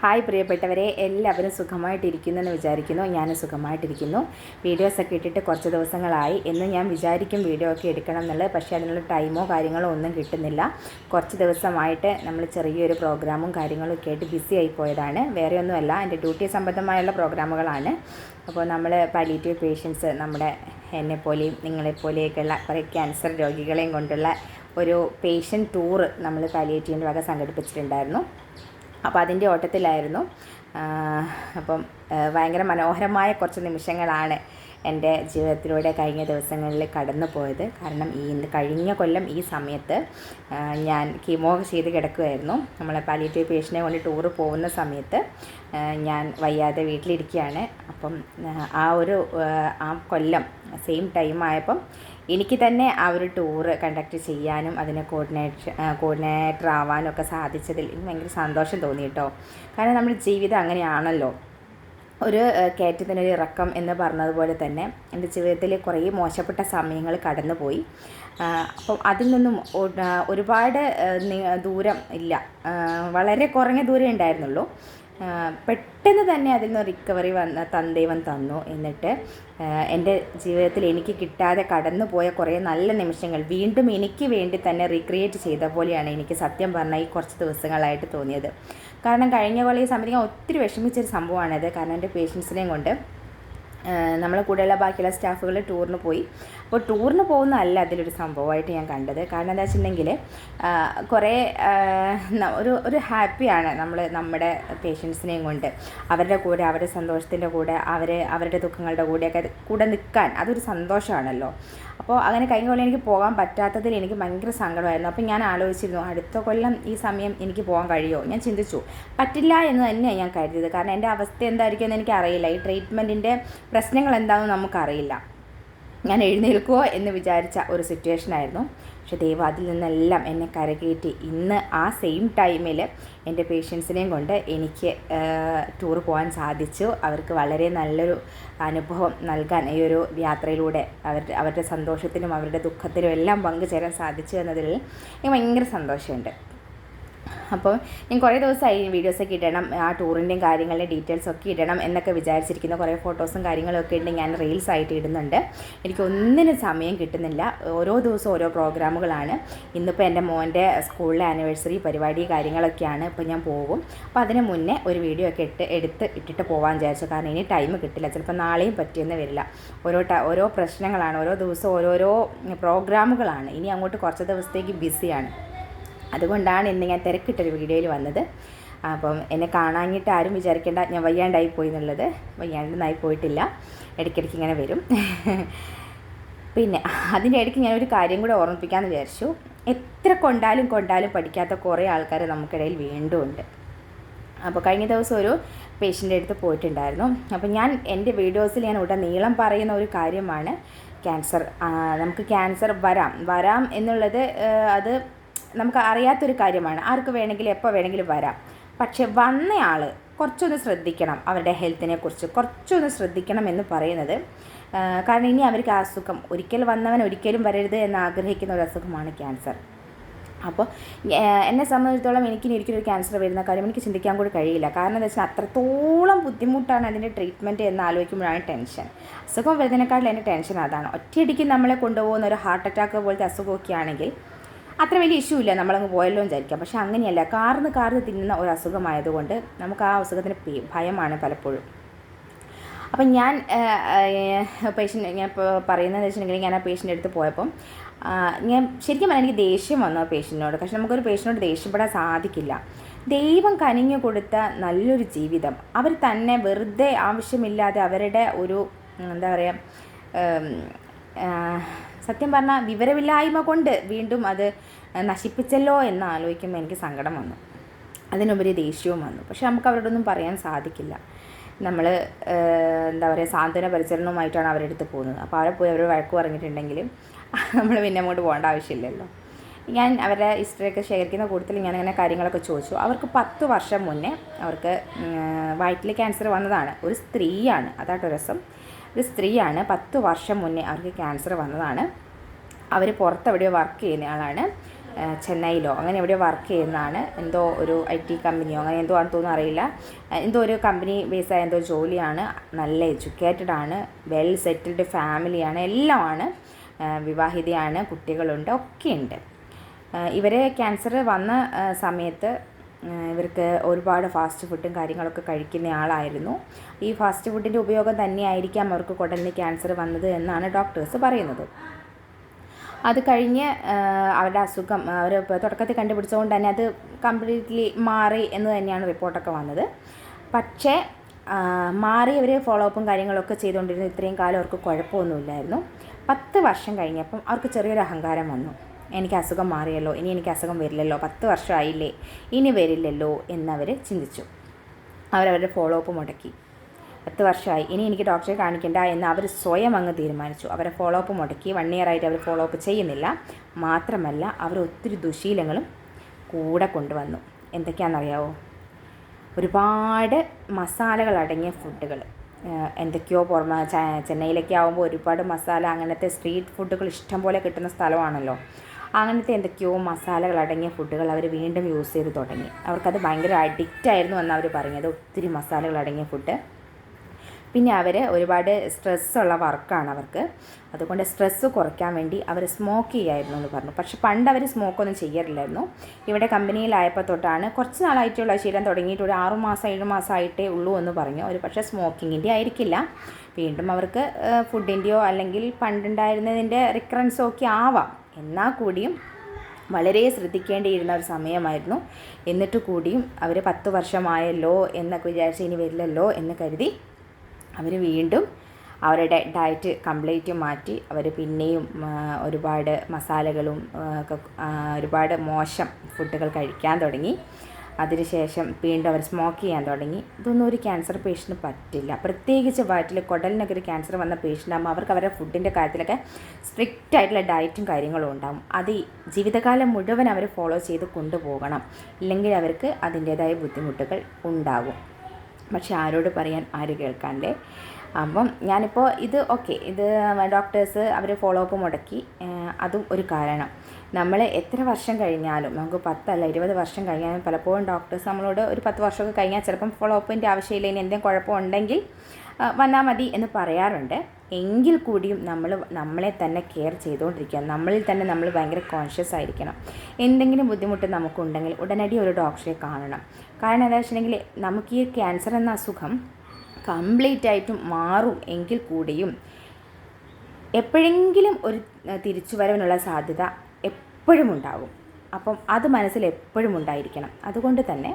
Hi പ്രിയപ്പെട്ടവരെ എല്ലാവരും സുഖമായിട്ടിരിക്കുന്നു എന്ന് വിചാരിക്കുന്നു. ഞാനും സുഖമായിട്ടിരിക്കുന്നു. വീഡിയോസൊക്കെ ഇട്ടിട്ട് കുറച്ച് ദിവസങ്ങളായി. എന്ന് ഞാൻ വിചാരിക്കും വീഡിയോ ഒക്കെ എടുക്കണം എന്നുള്ളത്. പക്ഷേ അതിനുള്ള ടൈമോ കാര്യങ്ങളോ ഒന്നും കിട്ടുന്നില്ല. കുറച്ച് ദിവസമായിട്ട് നമ്മൾ ചെറിയൊരു പ്രോഗ്രാമും കാര്യങ്ങളും ഒക്കെ ആയിട്ട് ബിസി ആയി പോയതാണ്. എന്റെ ഡ്യൂട്ടി സംബന്ധമായുള്ള പ്രോഗ്രാമുകളാണ്. അപ്പോൾ നമ്മൾ പാലിയേറ്റീവ് പേഷ്യൻസ് നമ്മുടെ എന്നെപ്പോലെയും നിങ്ങളെപ്പോലെയൊക്കെയുള്ള കുറേ ക്യാൻസർ രോഗികളെയും കൊണ്ടുള്ള ഒരു പേഷ്യന്റ് ടൂറ് നമ്മൾ പാലിയേറ്റീവിന്റെ വക സംഘടിപ്പിച്ചിട്ടുണ്ടായിരുന്നു. അപ്പോൾ അതിന്റെ ഓട്ടത്തിലായിരുന്നു. അപ്പം ഭയങ്കര മനോഹരമായ കുറച്ച് നിമിഷങ്ങളാണ് എന്റെ ജീവിതത്തിലൂടെ കഴിഞ്ഞ ദിവസങ്ങളിൽ കടന്നു പോയത്. കാരണം ഈ കഴിഞ്ഞ കൊല്ലം ഈ സമയത്ത് ഞാൻ കീമോ ചെയ്ത് കിടക്കുമായിരുന്നു നമ്മളെ പാലിയേറ്റീവ് പേഷ്യനെ കൊണ്ട് ടൂറ് പോകുന്ന സമയത്ത് ഞാൻ വയ്യാതെ വീട്ടിലിരിക്കുകയാണ്. അപ്പം ആ, ഒരു ആ കൊല്ലം സെയിം ടൈം ആയപ്പം എനിക്ക് തന്നെ ആ ഒരു ടൂറ് കണ്ടക്ട് ചെയ്യാനും അതിനെ കോർഡിനേറ്റ് കോർഡിനേറ്റർ ആവാനും ഒക്കെ സാധിച്ചതിൽ എനിക്ക് ഭയങ്കര സന്തോഷം തോന്നി കേട്ടോ. കാരണം നമ്മുടെ ജീവിതം അങ്ങനെയാണല്ലോ. ഒരു കയറ്റത്തിനൊരു ഇറക്കം എന്ന് പറഞ്ഞതുപോലെ തന്നെ എന്റെ ജീവിതത്തിൽ കുറേ മോശപ്പെട്ട സമയങ്ങൾ കടന്നുപോയി. അപ്പം അതിൽ നിന്നും ഒരുപാട് ദൂരം ഇല്ല. വളരെ കുറഞ്ഞ ദൂരം ഉണ്ടായിരുന്നുള്ളൂ. പെട്ടെന്ന് തന്നെ അതിൽ നിന്ന് റിക്കവറി വന്ന തന്തേവൻ തന്നു. എന്നിട്ട് എന്റെ ജീവിതത്തിൽ എനിക്ക് കിട്ടാതെ കടന്നു പോയ കുറേ നല്ല നിമിഷങ്ങൾ വീണ്ടും എനിക്ക് വേണ്ടി തന്നെ റീക്രിയേറ്റ് ചെയ്ത പോലെയാണ് എനിക്ക് സത്യം പറഞ്ഞാൽ ഈ കുറച്ച് ദിവസങ്ങളായിട്ട് തോന്നിയത്. കാരണം കഴിഞ്ഞ പോലെ ഈ സമയത്ത് ഞാൻ ഒത്തിരി വിഷമിച്ചൊരു സംഭവമാണിത്. കാരണം എന്റെ പേഷ്യൻസിനെയും കൊണ്ട് നമ്മളെ കൂടെയുള്ള ബാക്കിയുള്ള സ്റ്റാഫുകൾ ടൂറിന് പോയി. അപ്പോൾ ടൂറിന് പോകുന്നതല്ല അതിലൊരു സംഭവമായിട്ട് ഞാൻ കണ്ടത്. കാരണം എന്താ വെച്ചിട്ടുണ്ടെങ്കിൽ കുറേ ഒരു ഒരു ഹാപ്പിയാണ് നമ്മൾ നമ്മുടെ പേഷ്യൻസിനെയും കൊണ്ട്. അവരുടെ കൂടെ അവരുടെ സന്തോഷത്തിന്റെ കൂടെ അവർ അവരുടെ ദുഃഖങ്ങളുടെ കൂടെയൊക്കെ കൂടെ നിൽക്കാൻ അതൊരു സന്തോഷമാണല്ലോ. അപ്പോൾ അങ്ങനെ കഴിഞ്ഞ കൊല്ലം എനിക്ക് പോകാൻ പറ്റാത്തതിൽ എനിക്ക് ഭയങ്കര സങ്കടമായിരുന്നു. അപ്പോൾ ഞാൻ ആലോചിച്ചിരുന്നു അടുത്ത കൊല്ലം ഈ സമയം എനിക്ക് പോകാൻ കഴിയുമോ? ഞാൻ ചിന്തിച്ചു പറ്റില്ല എന്ന് തന്നെയാണ് ഞാൻ കരുതിയത്. കാരണം എന്റെ അവസ്ഥ എന്തായിരിക്കും എന്ന് എനിക്കറിയില്ല. ഈ ട്രീറ്റ്മെന്റിന്റെ പ്രശ്നങ്ങൾ എന്താണെന്ന് നമുക്കറിയില്ല. ഞാൻ എഴുന്നേൽക്കുമോ എന്ന് വിചാരിച്ച ഒരു സിറ്റുവേഷനായിരുന്നു പക്ഷേ ദൈവം അതിൽ നിന്നെല്ലാം എന്നെ കരകയറ്റി. ഇന്ന് ആ സെയിം ടൈമിൽ എന്റെ പേഷ്യൻസിനെയും കൊണ്ട് എനിക്ക് ടൂർ പോകാൻ സാധിച്ചു. അവർക്ക് വളരെ നല്ലൊരു അനുഭവം നൽകാൻ ഈ ഒരു യാത്രയിലൂടെ അവരുടെ അവരുടെ സന്തോഷത്തിനും അവരുടെ ദുഃഖത്തിനും എല്ലാം പങ്കുചേരാൻ സാധിച്ചു എന്നതിൽ എനിക്ക് ഭയങ്കര സന്തോഷമുണ്ട്. അപ്പോൾ ഞാൻ കുറേ ദിവസമായി വീഡിയോസൊക്കെ ഇടണം ആ ടൂറിന്റെയും കാര്യങ്ങളുടെയും ഡീറ്റെയിൽസ് ഒക്കെ ഇടണം എന്നൊക്കെ വിചാരിച്ചിരിക്കുന്ന. കുറേ ഫോട്ടോസും കാര്യങ്ങളൊക്കെ ഉണ്ട് ഞാൻ റീൽസ് ആയിട്ട് ഇടുന്നുണ്ട്. എനിക്ക് ഒന്നിനും സമയം കിട്ടുന്നില്ല. ഓരോ ദിവസവും ഓരോ പ്രോഗ്രാമുകളാണ്. ഇന്നിപ്പോൾ എന്റെ മോന്റെ സ്കൂളിലെ ആനിവേഴ്സറി പരിപാടി കാര്യങ്ങളൊക്കെയാണ് ഇപ്പോൾ ഞാൻ പോകും. അപ്പോൾ അതിന് മുന്നേ ഒരു വീഡിയോ ഒക്കെ ഇട്ട് എടുത്ത് ഇട്ടിട്ട് പോകാൻ വിചാരിച്ചു. കാരണം ഇനി ടൈം കിട്ടില്ല. ചിലപ്പോൾ നാളെയും പറ്റിയെന്ന് വരില്ല. ഓരോ ഓരോ പ്രശ്നങ്ങളാണ്. ഓരോ ദിവസവും ഓരോരോ പ്രോഗ്രാമുകളാണ്. ഇനി അങ്ങോട്ട് കുറച്ച് ദിവസത്തേക്ക് ബിസിയാണ്. അതുകൊണ്ടാണ് ഇന്ന് ഞാൻ തിരക്കിട്ടൊരു വീഡിയോയിൽ വന്നത്. അപ്പം എന്നെ കാണാഞ്ഞിട്ട് ആരും വിചാരിക്കേണ്ട ഞാൻ വയ്യാണ്ടായി പോയി എന്നുള്ളത്. വയ്യാണ്ടെന്നായി പോയിട്ടില്ല. ഇടയ്ക്കിടയ്ക്ക് ഇങ്ങനെ വരും. പിന്നെ അതിന്റെ ഇടയ്ക്ക് ഞാനൊരു കാര്യം കൂടെ ഓർമ്മിപ്പിക്കാമെന്ന് വിചാരിച്ചു. എത്ര കൊണ്ടാലും കൊണ്ടാലും പഠിക്കാത്ത കുറേ ആൾക്കാർ നമുക്കിടയിൽ വീണ്ടും ഉണ്ട്. അപ്പോൾ കഴിഞ്ഞ ദിവസം ഒരു പേഷ്യന്റെ അടുത്ത് പോയിട്ടുണ്ടായിരുന്നു. അപ്പോൾ ഞാൻ എന്റെ വീഡിയോസിൽ ഞാൻ ഉടനീളം പറയുന്ന ഒരു കാര്യമാണ്. ക്യാൻസർ നമുക്ക് ക്യാൻസർ വരാം. വരാം എന്നുള്ളത് അത് നമുക്ക് അറിയാത്തൊരു കാര്യമാണ്. ആർക്ക് വേണമെങ്കിലും എപ്പോൾ വേണമെങ്കിലും വരാം. പക്ഷെ വന്നയാൾ കുറച്ചൊന്ന് ശ്രദ്ധിക്കണം അവരുടെ ഹെൽത്തിനെ കുറിച്ച് കുറച്ചൊന്ന് ശ്രദ്ധിക്കണം എന്ന് പറയുന്നത് കാരണം ഇനി അവർക്ക് ആ അസുഖം ഒരിക്കൽ വന്നവൻ ഒരിക്കലും വരരുത് എന്ന് ആഗ്രഹിക്കുന്ന ഒരു അസുഖമാണ് ക്യാൻസർ. അപ്പോൾ എന്നെ സംബന്ധിച്ചിടത്തോളം എനിക്ക് ഒരിക്കലും ഒരു ക്യാൻസർ വരുന്ന കാര്യം എനിക്ക് ചിന്തിക്കാൻ കൂടി കഴിയില്ല. കാരണം എന്താ വെച്ചാൽ അത്രത്തോളം ബുദ്ധിമുട്ടാണ് അതിന്റെ ട്രീറ്റ്മെന്റ് എന്ന് ആലോചിക്കുമ്പോഴാണ് ടെൻഷൻ. അസുഖം വരുന്നതിനേക്കാളും എന്റെ ടെൻഷൻ അതാണ്. ഒറ്റയടിക്ക് നമ്മളെ കൊണ്ടുപോകുന്ന ഒരു ഹാർട്ട് അറ്റാക്ക് പോലത്തെ അസുഖമൊക്കെ ആണെങ്കിൽ അത്ര വലിയ ഇഷ്യൂ ഇല്ല. നമ്മളങ്ങ് പോയല്ലോ വിചാരിക്കാം. പക്ഷെ അങ്ങനെയല്ല. കാർന്ന് കാർന്ന് തിന്നുന്ന ഒരു അസുഖമായതുകൊണ്ട് നമുക്ക് ആ അസുഖത്തിന് ഭയമാണ് പലപ്പോഴും. അപ്പം ഞാൻ പേഷ്യന്റ് ഞാൻ ഇപ്പോൾ പറയുന്നത് വെച്ചിട്ടുണ്ടെങ്കിൽ ഞാൻ ആ പേഷ്യന്റെ അടുത്ത് പോയപ്പം ഞാൻ ശരിക്കും പറഞ്ഞാൽ എനിക്ക് ദേഷ്യം വന്നു ആ പേഷ്യന്റിനോട് പക്ഷെ നമുക്കൊരു പേഷ്യന്റിനോട് ദേഷ്യപ്പെടാൻ സാധിക്കില്ല. ദൈവം കനിഞ്ഞു കൊടുത്ത നല്ലൊരു ജീവിതം. അവർ തന്നെ വെറുതെ ആവശ്യമില്ലാതെ അവരുടെ ഒരു എന്താ പറയുക സത്യം പറഞ്ഞാൽ വിവരമില്ലായ്മ കൊണ്ട് വീണ്ടും അത് നശിപ്പിച്ചല്ലോ എന്ന് ആലോചിക്കുമ്പോൾ എനിക്ക് സങ്കടം വന്നു. അതിനുപരി ദേഷ്യവും വന്നു. പക്ഷേ നമുക്ക് അവരോടൊന്നും പറയാൻ സാധിക്കില്ല. നമ്മൾ എന്താ പറയുക സാന്ത്വന പരിചരണവുമായിട്ടാണ് അവരുടെ അടുത്ത് പോകുന്നത്. അപ്പോൾ അവരെ പോയി അവർ വഴക്ക് പറഞ്ഞിട്ടുണ്ടെങ്കിൽ നമ്മൾ പിന്നെ അങ്ങോട്ട് പോകേണ്ട ആവശ്യമില്ലല്ലോ. ഞാൻ അവരുടെ ഹിസ്റ്ററിയൊക്കെ ശേഖരിക്കുന്ന കൂട്ടത്തിൽ ഞാൻ അങ്ങനെ കാര്യങ്ങളൊക്കെ ചോദിച്ചു. അവർക്ക് പത്ത് വർഷം മുന്നേ അവർക്ക് വയറ്റിൽ ക്യാൻസർ വന്നതാണ്. ഒരു സ്ത്രീയാണ്. അതാട്ടോ രസം ഒരു സ്ത്രീയാണ്. പത്ത് വർഷം മുന്നേ അവർക്ക് ക്യാൻസർ വന്നതാണ്. അവർ പുറത്തെവിടെയോ വർക്ക് ചെയ്യുന്ന ആളാണ്. ചെന്നൈയിലോ അങ്ങനെ എവിടെയോ വർക്ക് ചെയ്യുന്നതാണ്. എന്തോ ഒരു ഐ ടി കമ്പനിയോ അങ്ങനെ എന്തോ ആണെന്ന് തോന്നുന്നു അറിയില്ല. എന്തോ ഒരു കമ്പനി ബേസ് ആയ എന്തോ ജോലിയാണ്. നല്ല എഡ്യൂക്കേറ്റഡ് ആണ്. വെൽ സെറ്റിൽഡ് ഫാമിലിയാണ് എല്ലാമാണ്. വിവാഹിതയാണ്. കുട്ടികളുണ്ട്. ഒക്കെയുണ്ട്. ഇവരെ ക്യാൻസർ വന്ന സമയത്ത് ഇവർക്ക് ഒരുപാട് ഫാസ്റ്റ് ഫുഡും കാര്യങ്ങളൊക്കെ കഴിക്കുന്ന ആളായിരുന്നു. ഈ ഫാസ്റ്റ് ഫുഡിന്റെ ഉപയോഗം തന്നെയായിരിക്കാം അവർക്ക് കുടലിന് ക്യാൻസർ വന്നത് എന്നാണ് ഡോക്ടേഴ്സ് പറയുന്നത്. അത് കഴിഞ്ഞ് അവരുടെ അസുഖം അവർ തുടക്കത്തിൽ കണ്ടുപിടിച്ചതുകൊണ്ട് തന്നെ അത് കംപ്ലീറ്റ്ലി മാറി എന്ന് തന്നെയാണ് റിപ്പോർട്ടൊക്കെ വന്നത്. പക്ഷേ മാറി അവർ ഫോളോ അപ്പും കാര്യങ്ങളൊക്കെ ചെയ്തുകൊണ്ടിരുന്നു ഇത്രയും കാലം അവർക്ക് കുഴപ്പമൊന്നുമില്ലായിരുന്നു. പത്ത് വർഷം കഴിഞ്ഞപ്പം അവർക്ക് ചെറിയൊരു അഹങ്കാരം വന്നു. എനിക്ക് അസുഖം മാറിയല്ലോ ഇനി എനിക്ക് അസുഖം വരില്ലല്ലോ പത്ത് വർഷമായില്ലേ ഇനി വരില്ലല്ലോ എന്നവർ ചിന്തിച്ചു. അവരവരുടെ ഫോളോ അപ്പ് മുടക്കി. പത്ത് വർഷമായി ഇനി എനിക്ക് ഡോക്ടറെ കാണിക്കേണ്ട എന്ന് അവർ സ്വയം അങ്ങ് തീരുമാനിച്ചു. അവരെ ഫോളോ അപ്പ് മുടക്കി വൺ ഇയർ ആയിട്ട് അവർ ഫോളോ അപ്പ് ചെയ്യുന്നില്ല. മാത്രമല്ല അവർ ഒത്തിരി ദുശീലങ്ങളും കൂടെ കൊണ്ടുവന്നു. എന്തൊക്കെയാണെന്നറിയാവോ? ഒരുപാട് മസാലകൾ അടങ്ങിയ ഫുഡുകൾ എന്തൊക്കെയോ പുറമെ ചെന്നൈയിലൊക്കെ ആകുമ്പോൾ ഒരുപാട് മസാല അങ്ങനത്തെ സ്ട്രീറ്റ് ഫുഡുകൾ ഇഷ്ടം പോലെ കിട്ടുന്ന സ്ഥലമാണല്ലോ. അങ്ങനത്തെ എന്തൊക്കെയോ മസാലകൾ അടങ്ങിയ ഫുഡുകൾ അവർ വീണ്ടും യൂസ് ചെയ്ത് തുടങ്ങി. അവർക്കത് ഭയങ്കര അഡിക്റ്റ് ആയിരുന്നു എന്നാണ് അവർ പറഞ്ഞത് ഒത്തിരി മസാലകൾ അടങ്ങിയ ഫുഡ് പിന്നെ അവർ ഒരുപാട് സ്ട്രെസ്സുള്ള വർക്കാണ് അവർക്ക്. അതുകൊണ്ട് സ്ട്രെസ്സ് കുറയ്ക്കാൻ വേണ്ടി അവർ സ്മോക്ക് ചെയ്യായിരുന്നു എന്ന് പറഞ്ഞു. പക്ഷെ പണ്ട് അവർ സ്മോക്കൊന്നും ചെയ്യാറില്ലായിരുന്നു ഇവിടെ കമ്പനിയിലായപ്പോൾ തൊട്ടാണ് കുറച്ച് നാളായിട്ടുള്ള ശീലം തുടങ്ങിയിട്ട് ഒരു ആറു മാസം ഏഴ് മാസമായിട്ടേ ഉള്ളൂ എന്ന് പറഞ്ഞു. അവർ പക്ഷേ സ്മോക്കിങ്ങിന്റെ ആയിരിക്കില്ല. വീണ്ടും അവർക്ക് ഫുഡിന്റെയോ അല്ലെങ്കിൽ പണ്ടുണ്ടായിരുന്നതിന്റെ റിക്കറൻസോ ഒക്കെ ആവാം. എന്നാൽ കൂടിയും വളരെ ശ്രദ്ധിക്കേണ്ടിയിരുന്ന ഒരു സമയമായിരുന്നു. എന്നിട്ട് കൂടിയും അവർ പത്ത് വർഷമായല്ലോ എന്നൊക്കെ വിചാരിച്ച് ഇനി വരില്ലല്ലോ എന്ന് കരുതി അവർ വീണ്ടും അവരുടെ ഡയറ്റ് കംപ്ലീറ്റ് മാറ്റി. അവർ പിന്നെയും ഒരുപാട് മസാലകളും ഒരുപാട് മോശം ഫുഡുകൾ കഴിക്കാൻ തുടങ്ങി. അതിനുശേഷം വീണ്ടും അവർ സ്മോക്ക് ചെയ്യാൻ തുടങ്ങി. ഇതൊന്നും ഒരു ക്യാൻസർ പേഷ്യന്റിന് പറ്റില്ല. പ്രത്യേകിച്ച് വയറ്റിൽ കുടലിനൊക്കെ ഒരു ക്യാൻസർ വന്ന പേഷ്യന്റ് ആകുമ്പോൾ അവർക്ക് അവരുടെ ഫുഡിന്റെ കാര്യത്തിലൊക്കെ സ്ട്രിക്റ്റ് ആയിട്ടുള്ള ഡയറ്റും കാര്യങ്ങളും ഉണ്ടാകും അത് ജീവിതകാലം മുഴുവൻ അവർ ഫോളോ ചെയ്ത് കൊണ്ടുപോകണം. ഇല്ലെങ്കിൽ അവർക്ക് അതിന്റേതായ ബുദ്ധിമുട്ടുകൾ ഉണ്ടാകും പക്ഷെ ആരോട് പറയാൻ ആര് കേൾക്കാണ്ടേ? അപ്പം ഞാനിപ്പോൾ ഇത് ഓക്കെ ഇത് ഡോക്ടേഴ്സ് അവർ ഫോളോ അപ്പ് മുടക്കി അതും ഒരു കാരണം. നമ്മൾ എത്ര വർഷം കഴിഞ്ഞാലും നമുക്ക് പത്തല്ല ഇരുപത് വർഷം കഴിഞ്ഞാലും പലപ്പോഴും ഡോക്ടേഴ്സ് നമ്മളോട് ഒരു പത്ത് വർഷമൊക്കെ കഴിഞ്ഞാൽ ചിലപ്പം ഫോളോ അപ്പിന്റെ ആവശ്യമില്ല ഇനി എന്തെങ്കിലും കുഴപ്പമുണ്ടെങ്കിൽ വന്നാൽ മതി എന്ന് പറയാറുണ്ട്. എങ്കിൽ കൂടിയും നമ്മൾ നമ്മളെ തന്നെ കെയർ ചെയ്തുകൊണ്ടിരിക്കുക. നമ്മളിൽ തന്നെ നമ്മൾ ഭയങ്കര കോൺഷ്യസ് ആയിരിക്കണം. എന്തെങ്കിലും ബുദ്ധിമുട്ട് നമുക്കുണ്ടെങ്കിൽ ഉടനടി ഒരു ഡോക്ടറെ കാണണം. കാരണം എന്താ വെച്ചിട്ടുണ്ടെങ്കിൽ നമുക്ക് ഈ ക്യാൻസർ എന്ന അസുഖം കംപ്ലീറ്റ് ആയിട്ടും മാറും എങ്കിൽ കൂടിയും എപ്പോഴെങ്കിലും ഒരു തിരിച്ചുവരവിനുള്ള സാധ്യത എപ്പോഴും ഉണ്ടാകും അപ്പം അത് മനസ്സിൽ എപ്പോഴും ഉണ്ടായിരിക്കണം. അതുകൊണ്ട് തന്നെ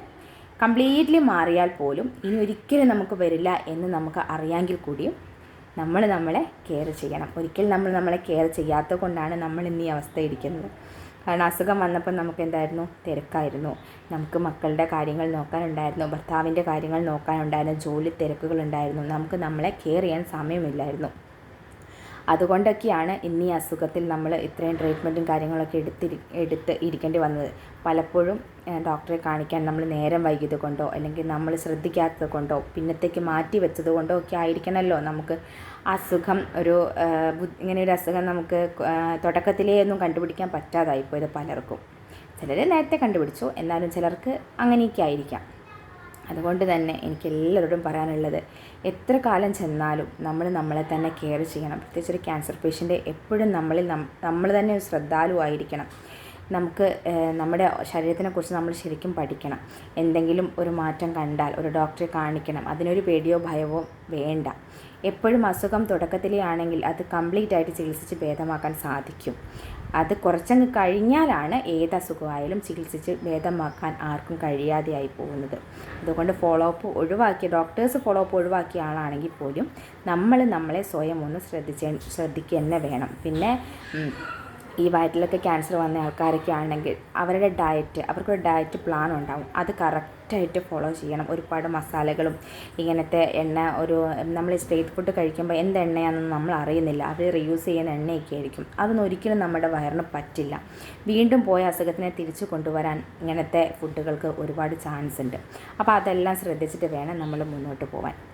കംപ്ലീറ്റ്ലി മാറിയാൽ പോലും ഇനി ഒരിക്കലും നമുക്ക് വരില്ല എന്ന് നമുക്ക് അറിയാമെങ്കിൽ കൂടിയും നമ്മൾ നമ്മളെ കെയർ ചെയ്യണം. ഒരിക്കലും നമ്മൾ നമ്മളെ കെയർ ചെയ്യാത്തത് കൊണ്ടാണ് നമ്മൾ ഇന്ന് ഈ അവസ്ഥ കാരണം അസുഖം വന്നപ്പോൾ നമുക്ക് എന്തായിരുന്നു തിരക്കായിരുന്നു. നമുക്ക് മക്കളുടെ കാര്യങ്ങൾ നോക്കാനുണ്ടായിരുന്നു. ഭർത്താവിന്റെ കാര്യങ്ങൾ നോക്കാനുണ്ടായിരുന്നു. ജോലി തിരക്കുകളുണ്ടായിരുന്നു. നമുക്ക് നമ്മളെ കെയർ ചെയ്യാൻ സമയമില്ലായിരുന്നു. അതുകൊണ്ടൊക്കെയാണ് ഇന്ന് ഈ അസുഖത്തിൽ നമ്മൾ ഇത്രയും ട്രീറ്റ്മെന്റും കാര്യങ്ങളൊക്കെ എടുത്തിരി എടുത്ത് ഇരിക്കേണ്ടി വന്നത്. പലപ്പോഴും ഡോക്ടറെ കാണിക്കാൻ നമ്മൾ നേരം വൈകിയത് കൊണ്ടോ അല്ലെങ്കിൽ നമ്മൾ ശ്രദ്ധിക്കാത്തത് കൊണ്ടോ പിന്നത്തേക്ക് മാറ്റി വെച്ചത് കൊണ്ടോ ഒക്കെ ആയിരിക്കണമല്ലോ നമുക്ക് അസുഖം ഒരു ഇങ്ങനെ ഒരു അസുഖം നമുക്ക് തുടക്കത്തിലേ ഒന്നും കണ്ടുപിടിക്കാൻ പറ്റാതായിപ്പോയത് പലർക്കും. ചിലർ നേരത്തെ കണ്ടുപിടിച്ചു എന്നാലും ചിലർക്ക് അങ്ങനെയൊക്കെ ആയിരിക്കാം. അതുകൊണ്ട് തന്നെ എനിക്ക് എല്ലാവരോടും പറയാനുള്ളത് എത്ര കാലം ചെന്നാലും നമ്മൾ നമ്മളെ തന്നെ കെയർ ചെയ്യണം. പ്രത്യേകിച്ച് ഒരു ക്യാൻസർ പേഷ്യന്റ് എപ്പോഴും നമ്മളിൽ നമ്മൾ തന്നെ ഒരു ശ്രദ്ധാലുവായിരിക്കണം നമുക്ക് നമ്മുടെ ശരീരത്തിനെക്കുറിച്ച് നമ്മൾ ശരിക്കും പഠിക്കണം. എന്തെങ്കിലും ഒരു മാറ്റം കണ്ടാൽ ഒരു ഡോക്ടറെ കാണിക്കണം അതിനൊരു പേടിയോ ഭയവോ വേണ്ട. എപ്പോഴും അസുഖം തുടക്കത്തിലേ ആണെങ്കിൽ അത് കംപ്ലീറ്റ് ആയിട്ട് ചികിത്സിച്ച് ഭേദമാക്കാൻ സാധിക്കും. അത് കുറച്ചങ്ങ് കഴിഞ്ഞാലാണ് ഏത് അസുഖമായാലും ചികിത്സിച്ച് ഭേദമാക്കാൻ ആർക്കും കഴിയാതെയായി പോകുന്നത്. അതുകൊണ്ട് ഫോളോ അപ്പ് ഒഴിവാക്കിയ ഡോക്ടേഴ്സ് ഫോളോ അപ്പ് ഒഴിവാക്കിയ ആളാണെങ്കിൽ പോലും നമ്മൾ നമ്മളെ സ്വയം ഒന്ന് ശ്രദ്ധിച്ച് ശ്രദ്ധിക്കുക തന്നെ വേണം. പിന്നെ ഈ വയറ്റിലൊക്കെ ക്യാൻസർ വന്ന ആൾക്കാരൊക്കെ ആണെങ്കിൽ അവരുടെ ഡയറ്റ് അവർക്കൊരു ഡയറ്റ് പ്ലാൻ ഉണ്ടാവും. അത് കറക്റ്റായിട്ട് ഫോളോ ചെയ്യണം. ഒരുപാട് മസാലകളും ഇങ്ങനത്തെ എണ്ണ ഒരു നമ്മൾ സ്ട്രീറ്റ് ഫുഡ് കഴിക്കുമ്പോൾ എന്ത് എണ്ണയാണെന്ന് നമ്മൾ അറിയുന്നില്ല. അവർ റീയൂസ് ചെയ്യുന്ന എണ്ണയൊക്കെ ആയിരിക്കും. അതൊന്നും ഒരിക്കലും നമ്മുടെ വയറിന് പറ്റില്ല. വീണ്ടും പോയ അസുഖത്തിനെ തിരിച്ചു കൊണ്ടുവരാൻ ഇങ്ങനത്തെ ഫുഡുകൾക്ക് ഒരുപാട് ചാൻസ് ഉണ്ട്. അപ്പോൾ അതെല്ലാം ശ്രദ്ധിച്ചിട്ട് വേണം നമ്മൾ മുന്നോട്ട് പോകാൻ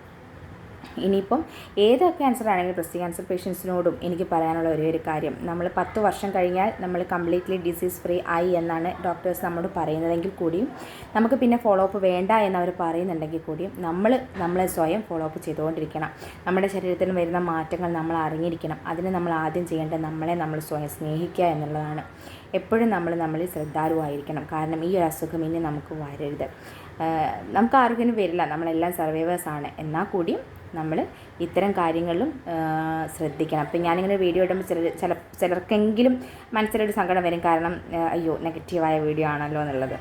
ഇനിയിപ്പം ഏത് ക്യാൻസർ ആണെങ്കിലും ബ്രസ്റ്റ് ക്യാൻസർ പേഷ്യൻസിനോടും എനിക്ക് പറയാനുള്ള ഒരേ ഒരു കാര്യം. നമ്മൾ പത്ത് വർഷം കഴിഞ്ഞാൽ നമ്മൾ കംപ്ലീറ്റ്ലി ഡിസീസ് ഫ്രീ ആയി എന്നാണ് ഡോക്ടേഴ്സ് നമ്മോട് പറയുന്നതെങ്കിൽ കൂടിയും നമുക്ക് പിന്നെ ഫോളോ അപ്പ് വേണ്ട എന്നവർ പറയുന്നുണ്ടെങ്കിൽ കൂടിയും നമ്മൾ നമ്മളെ സ്വയം ഫോളോ അപ്പ് ചെയ്തുകൊണ്ടിരിക്കണം. നമ്മുടെ ശരീരത്തിൽ വരുന്ന മാറ്റങ്ങൾ നമ്മൾ അറിഞ്ഞിരിക്കണം. അതിന് നമ്മൾ ആദ്യം ചെയ്യേണ്ടത് നമ്മളെ നമ്മൾ സ്വയം സ്നേഹിക്കുക എന്നുള്ളതാണ്. എപ്പോഴും നമ്മൾ നമ്മളിൽ ശ്രദ്ധാലുവായിരിക്കണം. കാരണം ഈ ഒരു അസുഖം ഇനി നമുക്ക് വരരുത്. നമുക്ക് ആർക്കും വരില്ല. നമ്മളെല്ലാം സർവൈവേഴ്സാണ് എന്നാൽ കൂടിയും നമ്മൾ ഇത്തരം കാര്യങ്ങളിലും ശ്രദ്ധിക്കണം. അപ്പം ഞാനിങ്ങനെ വീഡിയോ ഇടുമ്പോൾ ചില ചില ചിലർക്കെങ്കിലും മനസ്സിലൊരു സങ്കടം വരും. കാരണം അയ്യോ നെഗറ്റീവായ വീഡിയോ ആണല്ലോ എന്നുള്ളത്.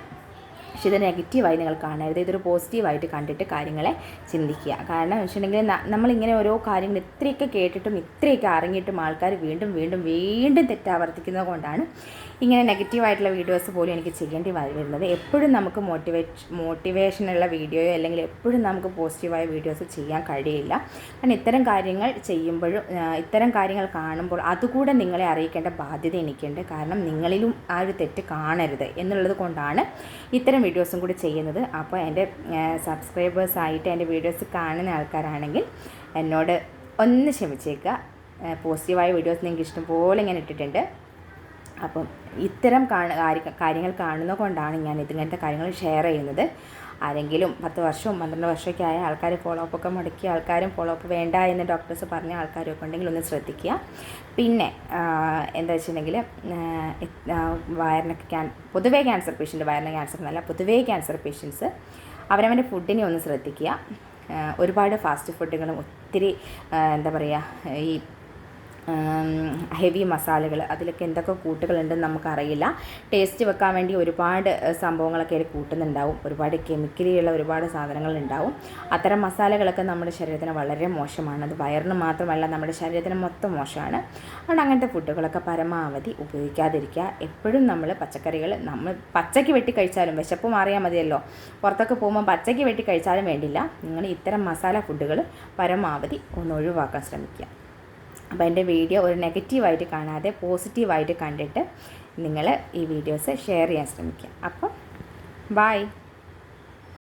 പക്ഷേ ഇത് നെഗറ്റീവായി നിങ്ങൾ കാണരുത്. ഇതൊരു പോസിറ്റീവായിട്ട് കണ്ടിട്ട് കാര്യങ്ങളെ ചിന്തിക്കുക. കാരണം വെച്ചിട്ടുണ്ടെങ്കിൽ നമ്മളിങ്ങനെ ഓരോ കാര്യങ്ങൾ ഇത്രയൊക്കെ കേട്ടിട്ടും ഇത്രയൊക്കെ അറിഞ്ഞിട്ടും ആൾക്കാർ വീണ്ടും വീണ്ടും വീണ്ടും തെറ്റാവർത്തിക്കുന്നത് കൊണ്ടാണ് ഇങ്ങനെ നെഗറ്റീവായിട്ടുള്ള വീഡിയോസ് പോലും എനിക്ക് ചെയ്യേണ്ടി വരുന്നത് എപ്പോഴും നമുക്ക് മോട്ടിവേറ്റ് മോട്ടിവേഷനുള്ള വീഡിയോയോ അല്ലെങ്കിൽ എപ്പോഴും നമുക്ക് പോസിറ്റീവായ വീഡിയോസ് ചെയ്യാൻ കഴിയില്ല. കാരണം ഇത്തരം കാര്യങ്ങൾ ചെയ്യുമ്പോഴും ഇത്തരം കാര്യങ്ങൾ കാണുമ്പോൾ അതുകൂടെ നിങ്ങളെ അറിയിക്കേണ്ട ബാധ്യത എനിക്കുണ്ട്. കാരണം നിങ്ങളിലും ആ ഒരു തെറ്റ് കാണരുത് എന്നുള്ളത് കൊണ്ടാണ് ഇത്തരം വീഡിയോസും കൂടി ചെയ്യുന്നത്. അപ്പോൾ എന്റെ സബ്സ്ക്രൈബേഴ്സായിട്ട് എന്റെ വീഡിയോസ് കാണുന്ന ആൾക്കാരാണെങ്കിൽ എന്നോട് ഒന്ന് ക്ഷമിച്ചേക്കുക. പോസിറ്റീവായ വീഡിയോസ് നിങ്ങൾക്ക് ഇഷ്ടംപോലെ ഞാൻ ഇട്ടിട്ടുണ്ട്. അപ്പം ഇത്തരം കാര്യങ്ങൾ കാണുന്ന കൊണ്ടാണ് ഞാൻ ഇതിങ്ങനത്തെ കാര്യങ്ങൾ ഷെയർ ചെയ്യുന്നത്. ആരെങ്കിലും പത്ത് വർഷവും പന്ത്രണ്ട് വർഷമൊക്കെ ആയ ആൾക്കാർ ഫോളോ അപ്പ് ഒക്കെ മുടക്കിയ ആൾക്കാരും ഫോളോ അപ്പ് വേണ്ട എന്ന് ഡോക്ടേഴ്സ് പറഞ്ഞ ആൾക്കാരൊക്കെ ഉണ്ടെങ്കിൽ ഒന്ന് ശ്രദ്ധിക്കുക. പിന്നെ എന്താ വെച്ചിട്ടുണ്ടെങ്കിൽ വയറിനൊക്കെ ക്യാൻ പൊതുവേ ക്യാൻസർ പേഷ്യന്റ് വയറിന് ക്യാൻസർ എന്നല്ല പൊതുവേ ക്യാൻസർ പേഷ്യൻസ് അവരവന്റെ ഫുഡിനെ ഒന്ന് ശ്രദ്ധിക്കുക. ഒരുപാട് ഫാസ്റ്റ് ഫുഡുകളും ഒത്തിരി എന്താ പറയുക ഈ ഹെവി മസാലകൾ അതിലൊക്കെ എന്തൊക്കെ കൂട്ടുകളുണ്ടെന്ന് നമുക്കറിയില്ല. ടേസ്റ്റ് വെക്കാൻ വേണ്ടി ഒരുപാട് സംഭവങ്ങളൊക്കെ അതിൽ കൂട്ടുന്നുണ്ടാവും. ഒരുപാട് കെമിക്കലിയുള്ള ഒരുപാട് സാധനങ്ങൾ ഉണ്ടാവും അത്തരം മസാലകളൊക്കെ നമ്മുടെ ശരീരത്തിന് വളരെ മോശമാണ്. അത് വയറിന് മാത്രമല്ല നമ്മുടെ ശരീരത്തിന് മൊത്തം മോശമാണ്. അതുകൊണ്ട് അങ്ങനത്തെ ഫുഡുകളൊക്കെ പരമാവധി ഉപയോഗിക്കാതിരിക്കുക. എപ്പോഴും നമ്മൾ പച്ചക്കറികൾ നമ്മൾ പച്ചയ്ക്ക് വെട്ടി കഴിച്ചാലും വിശപ്പ് മാറിയാൽ മതിയല്ലോ. പുറത്തൊക്കെ പോകുമ്പോൾ പച്ചയ്ക്ക് വെട്ടി കഴിച്ചാലും വേണ്ടില്ല. നിങ്ങൾ ഇത്തരം മസാല ഫുഡുകൾ പരമാവധി ഒന്ന് ഒഴിവാക്കാൻ ശ്രമിക്കുക. അപ്പോൾ എന്റെ വീഡിയോ ഒരു നെഗറ്റീവായിട്ട് കാണാതെ പോസിറ്റീവായിട്ട് കണ്ടിട്ട് നിങ്ങൾ ഈ വീഡിയോസ് ഷെയർ ചെയ്യാൻ ശ്രമിക്കുക. അപ്പം ബായ്